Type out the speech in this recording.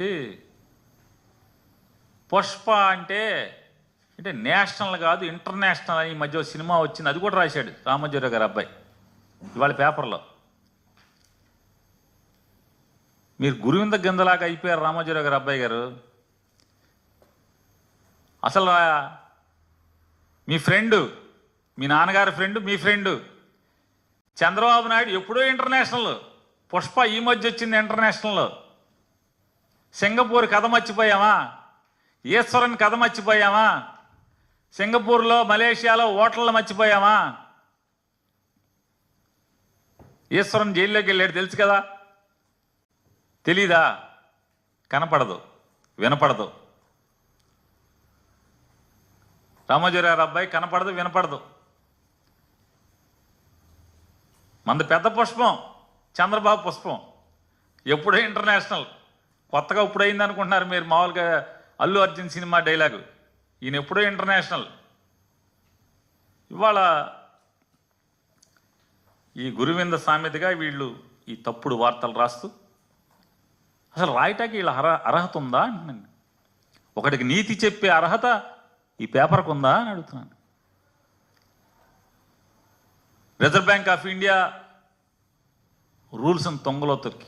ఏంటి? పుష్ప అంటే అంటే నేషనల్ కాదు ఇంటర్నేషనల్ అని ఈ మధ్య సినిమా వచ్చింది. అది కూడా రాశాడు రామోజీరావు గారు అబ్బాయి. ఇవాళ పేపర్లో. మీరు గురువింద గిందలాగా అయిపోయారు రామోజీరావు గారు అబ్బాయి గారు. అసలు మీ ఫ్రెండ్ మీ నాన్నగారి ఫ్రెండ్ మీ ఫ్రెండ్ చంద్రబాబు నాయుడు ఎప్పుడో ఇంటర్నేషనల్. పుష్ప ఈ మధ్య వచ్చింది ఇంటర్నేషనల్. సింగపూర్ కథ మర్చిపోయామా ఈశ్వరన్ కథ మర్చిపోయామా సింగపూర్లో మలేషియాలో ఓటర్లు మర్చిపోయామా ఈశ్వరన్ జైల్లోకి వెళ్ళాడు తెలుసు కదా? తెలీదా? కనపడదు వినపడదు. రామోజీరావు అబ్బాయి కనపడదు వినపడదు. మంద పెద్ద పుష్పం చంద్రబాబు పుష్పం. ఎప్పుడో ఇంటర్నేషనల్. కొత్తగా ఇప్పుడు అయింది అనుకుంటున్నారు మీరు మామూలుగా అల్లు అర్జున్ సినిమా డైలాగు. ఈయన ఎప్పుడో ఇంటర్నేషనల్. ఇవాళ ఈ గురువింద సామెతగా వీళ్ళు ఈ తప్పుడు వార్తలు రాస్తూ అసలు రాయటానికి వీళ్ళ అర్హ అర్హత ఉందా అంటున్నాను. ఒకటికి నీతి చెప్పే అర్హత ఈ పేపర్కు ఉందా అని అడుగుతున్నాను. రిజర్వ్ బ్యాంక్ ఆఫ్ ఇండియా రూల్స్ని తొంగలో తొక్కి.